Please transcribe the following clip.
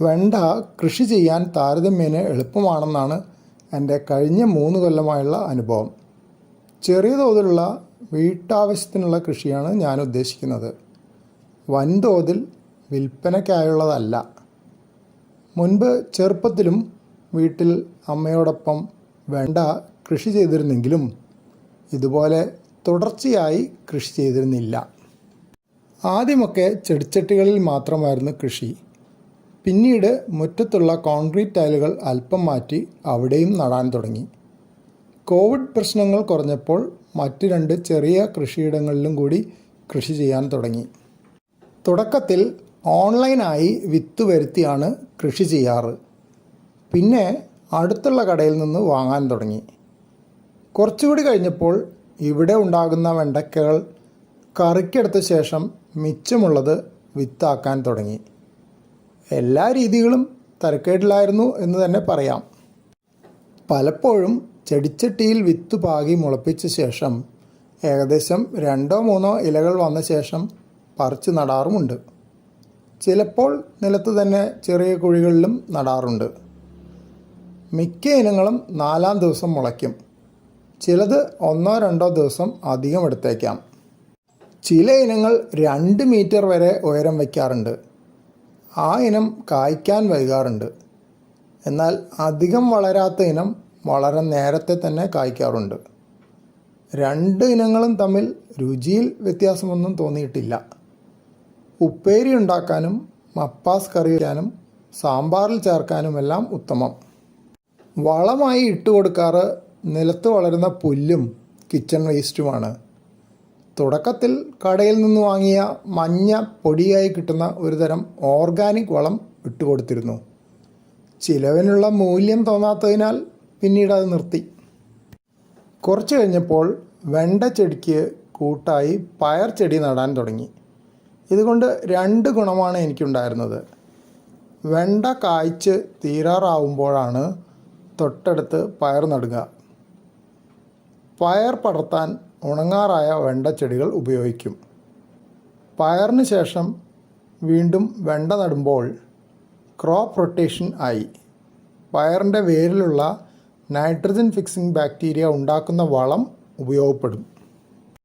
വെണ്ട കൃഷി ചെയ്യാൻ താരതമ്യേന എളുപ്പമാണെന്നാണ് എന്റെ കഴിഞ്ഞ മൂന്ന് കൊല്ലമായുള്ള അനുഭവം. ചെറിയ തോതിലുള്ള വീട്ടാവശ്യത്തിനുള്ള കൃഷിയാണ് ഞാൻ ഉദ്ദേശിക്കുന്നത്. വൻതോതിൽ വിൽപ്പനയ്ക്കായുള്ളതല്ല. മുൻപ് ചെറുപ്പത്തിലും വീട്ടിൽ അമ്മയോടൊപ്പം വെണ്ട കൃഷി ചെയ്തിരുന്നെങ്കിലും ഇതുപോലെ തുടർച്ചയായി കൃഷി ചെയ്തിരുന്നില്ല. ആദ്യമൊക്കെ ചെടിച്ചട്ടികളിൽ മാത്രമായിരുന്നു കൃഷി. പിന്നീട് മുറ്റത്തുള്ള കോൺക്രീറ്റ് ടൈലുകൾ അല്പം മാറ്റി അവിടെയും നടാൻ തുടങ്ങി. കോവിഡ് പ്രശ്നങ്ങൾ കുറഞ്ഞപ്പോൾ മറ്റ് രണ്ട് ചെറിയ കൃഷിയിടങ്ങളിലും കൂടി കൃഷി ചെയ്യാൻ തുടങ്ങി. തുടക്കത്തിൽ ഓൺലൈനായി വിത്ത് വരുത്തിയാണ് കൃഷി ചെയ്യാറ്. പിന്നെ അടുത്തുള്ള കടയിൽ നിന്ന് വാങ്ങാൻ തുടങ്ങി. കുറച്ചുകൂടി കഴിഞ്ഞപ്പോൾ ഇവിടെ ഉണ്ടാകുന്ന വെണ്ടക്കകൾ കറിക്കെടുത്ത ശേഷം മിച്ചമുള്ളത് വിത്താക്കാൻ തുടങ്ങി. എല്ലാ രീതികളും തരക്കേടിലായിരുന്നു എന്ന് തന്നെ പറയാം. പലപ്പോഴും ചെടിച്ചട്ടിയിൽ വിത്ത് പാകി മുളപ്പിച്ച ശേഷം ഏകദേശം രണ്ടോ മൂന്നോ ഇലകൾ വന്ന ശേഷം പറിച്ച് നടാറുമുണ്ട്. ചിലപ്പോൾ നിലത്ത് തന്നെ ചെറിയ കുഴികളിലും നടാറുണ്ട്. മിക്ക ഇനങ്ങളും നാലാം ദിവസം മുളയ്ക്കും. ചിലത് ഒന്നോ രണ്ടോ ദിവസം അധികം എടുത്തേക്കാം. ചില ഇനങ്ങൾ രണ്ട് മീറ്റർ വരെ ഉയരം വയ്ക്കാറുണ്ട്. ആ ഇനം കായ്ക്കാൻ വൈകാറുണ്ട്. എന്നാൽ അധികം വളരാത്ത ഇനം വളരെ നേരത്തെ തന്നെ കായ്ക്കാറുണ്ട്. രണ്ട് ഇനങ്ങളും തമ്മിൽ രുചിയിൽ വ്യത്യാസമൊന്നും തോന്നിയിട്ടില്ല. ഉപ്പേരി ഉണ്ടാക്കാനും മപ്പാസ് കറി വയ്ക്കാനും സാമ്പാറിൽ ചേർക്കാനുമെല്ലാം ഉത്തമം. വളമായി ഇട്ട് കൊടുക്കാറ് നിലത്ത് വളരുന്ന പുല്ലും കിച്ചൺ വേസ്റ്റുമാണ്. തുടക്കത്തിൽ കടയിൽ നിന്ന് വാങ്ങിയ മഞ്ഞ പൊടിയായി കിട്ടുന്ന ഒരു തരം ഓർഗാനിക് വളം ഇട്ടുകൊടുത്തിരുന്നു ചിലവിനുള്ള മൂല്യം തോന്നാത്തതിനാൽ പിന്നീട് അത് നിർത്തി. കുറച്ച് കഴിഞ്ഞപ്പോൾ വെണ്ട ചെടിക്ക് കൂട്ടായി പയർ ചെടി നടാൻ തുടങ്ങി. ഇതുകൊണ്ട് രണ്ട് ഗുണമാണ് എനിക്കുണ്ടായിരുന്നത്. വെണ്ട കായ്ച്ച് തീരാറാവുമ്പോഴാണ് തൊട്ടടുത്ത് പയർ നടുക. പയർ പടർത്താൻ ഉണങ്ങാറായ വെണ്ടച്ചെടികൾ ഉപയോഗിക്കും. പയറിന് ശേഷം വീണ്ടും വെണ്ട നടുമ്പോൾ ക്രോപ്പ് റൊട്ടേഷൻ ആയി. പയറിന്റെ വേരിലുള്ള നൈട്രജൻ ഫിക്സിംഗ് ബാക്ടീരിയ ഉണ്ടാക്കുന്ന വളം ഉപയോഗപ്പെടും.